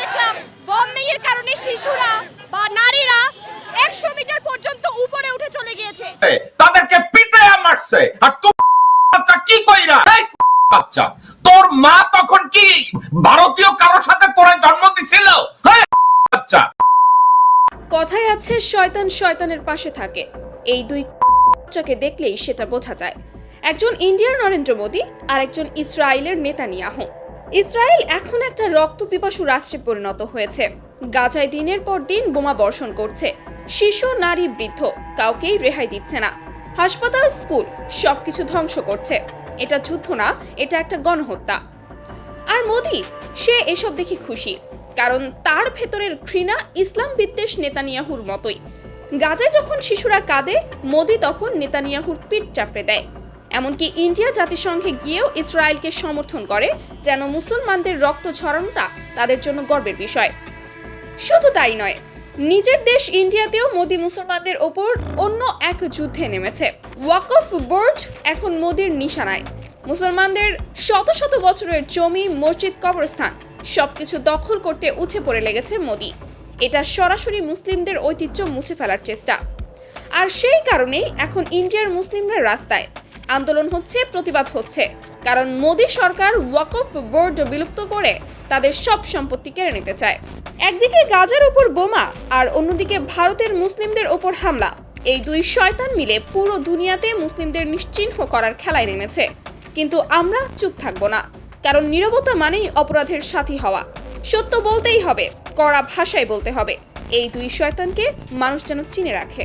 দেখলাম। বম্বিংয়ের কারণে শিশুরা বা নারীরা একশো মিটার পর্যন্ত উপরে উঠে চলে গিয়েছে। তাদেরকে পিটাইয়া মারছে। আর বাচ্চা কি কইরা? বাচ্চা তোর মা তখন কি ভারতীয় কারোর সাথে তোরা জন্ম দিছিল? বাচ্চা। কথায় আছে শয়তান শয়তানের পাশে থাকে। এই দুই চোখে দেখলেই সেটা বোঝা যায়। একজন ইন্ডিয়ার নরেন্দ্র মোদী আর একজন ইসরায়েলের নেতানিয়াহু। ইসরায়েল এখন একটা রক্ত পিপাসু রাষ্ট্রে পরিণত হয়েছে। গাজায় দিনের পর দিন বোমা বর্ষণ করছে। শিশু, নারী, বৃদ্ধ কাউকেই রেহাই দিচ্ছে না। হাসপাতাল, স্কুল সবকিছু ধ্বংস করছে। এটা যুদ্ধ না, এটা একটা গণহত্যা। আর মোদি, সে এসব দেখে খুশি। কারণ তার ভেতরের ঘৃণা ইসলাম বিদ্বেষ নেতানিয়াহুর মতোই। গাজায় যখন শিশুরা কাঁদে, মোদি তখন নেতানিয়াহুর পিঠ চাপড়ে দেয়। এমনকি ইন্ডিয়া জাতিসংঘে গিয়েও ইসরায়েলকে সমর্থন করে যেন মুসলমানদের রক্ত ছড়ানোটা তাদের জন্য গর্বের বিষয়। শুধু তাই নয়, নিজের দেশ ইন্ডিয়াতেও মোদি মুসলমানদের ওপর অন্য এক যুদ্ধে নেমেছে। ওয়াকফ বোর্ড এখন মোদির নিশানায়। মুসলমানদের শত শত বছরের জমি, মসজিদ, কবরস্থান সবকিছু দখল করতে উঠে পড়ে লেগেছে মোদি। এটা সরাসরি মুসলিমদের ঐতিহ্য মুছে ফেলার চেষ্টা। আর সেই কারণেই এখন ইন্ডিয়ার মুসলিমরা রাস্তায় আন্দোলন হচ্ছে, প্রতিবাদ হচ্ছে। কারণ মোদী সরকার ওয়াকফ বোর্ড বিলুপ্ত করে তাদের সব সম্পত্তি কেড়ে নিতে চায়। একদিকে গাজার উপর বোমা, আর অন্যদিকে ভারতের মুসলিমদের ওপর হামলা। এই দুই শয়তান মিলে পুরো দুনিয়াতে মুসলিমদের নিশ্চিহ্ন করার খেলায় নেমেছে। কিন্তু আমরা চুপ থাকব না, কারণ নীরবতা মানেই অপরাধের সাথী হওয়া। সত্য বলতেই হবে, কড়া ভাষায় বলতে হবে। এই দুই শয়তানকে মানুষ যেন চিনে রাখে।